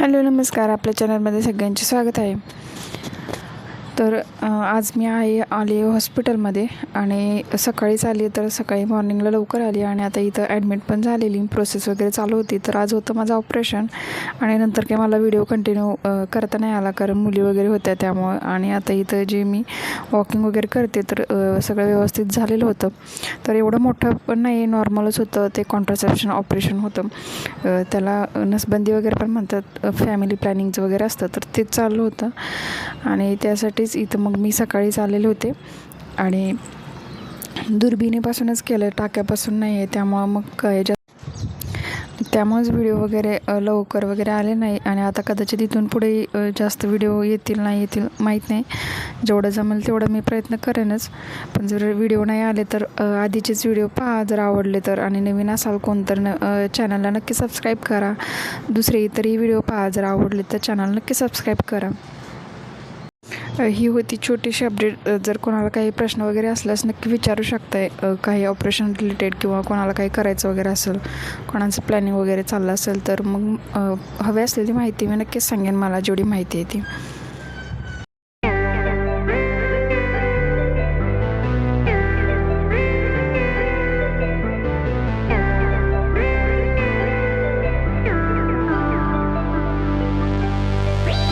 Hello नमस्कार. आपल्या चॅनलमध्ये सगळ्यांचे स्वागत आहे. तर आज मी आहे आली हॉस्पिटलमध्ये आणि सकाळीच आली तर सकाळी मॉर्निंगला लवकर आली आणि आता इथं ॲडमिट पण झालेली प्रोसेस वगैरे चालू होती. तर आज होतं माझं ऑपरेशन आणि नंतर काही मला व्हिडिओ कंटिन्यू करता नाही आला कारण मुली वगैरे होत्या त्यामुळं आणि आता इथं जे मी वॉकिंग वगैरे करते तर सगळं व्यवस्थित झालेलं होतं. तर एवढं मोठं पण नाही नॉर्मलच होतं ते कॉन्ट्रासेप्शन ऑपरेशन होतं. त्याला नसबंदी वगैरे पण म्हणतात फॅमिली प्लॅनिंगचं वगैरे असतं तर तेच चालू होतं. आणि त्यासाठीच इथं मग मी सकाळीच आलेले होते. आणि दुर्बिणीपासूनच केलं टाक्यापासून नाही आहे त्यामुळं मग काय त्यामुळेच व्हिडिओ वगैरे लवकर वगैरे आले नाही. आणि आता कदाचित इथून पुढे जास्त व्हिडिओ येतील नाही येतील माहीत नाही. जेवढं जमेल तेवढं मी प्रयत्न करेनच. पण जर व्हिडिओ नाही आले तर आधीचेच व्हिडिओ पहा जर आवडले तर. आणि नवीन असाल कोण तर न चॅनलला नक्की सबस्क्राईब करा. दुसरे इतरही व्हिडिओ पहा जर आवडले तर चॅनल नक्की सबस्क्राईब करा. ही होती छोटीशी अपडेट जर कोणाला काही प्रश्न वगैरे असल्यास नक्की विचारू शकताय. काही ऑपरेशन रिलेटेड किंवा कोणाला काही करायचं वगैरे असेल कोणाचं प्लॅनिंग वगैरे चाललं असेल तर मग हवी असलेली माहिती मी नक्कीच सांगेन. मला जेवढी माहिती आहे ती.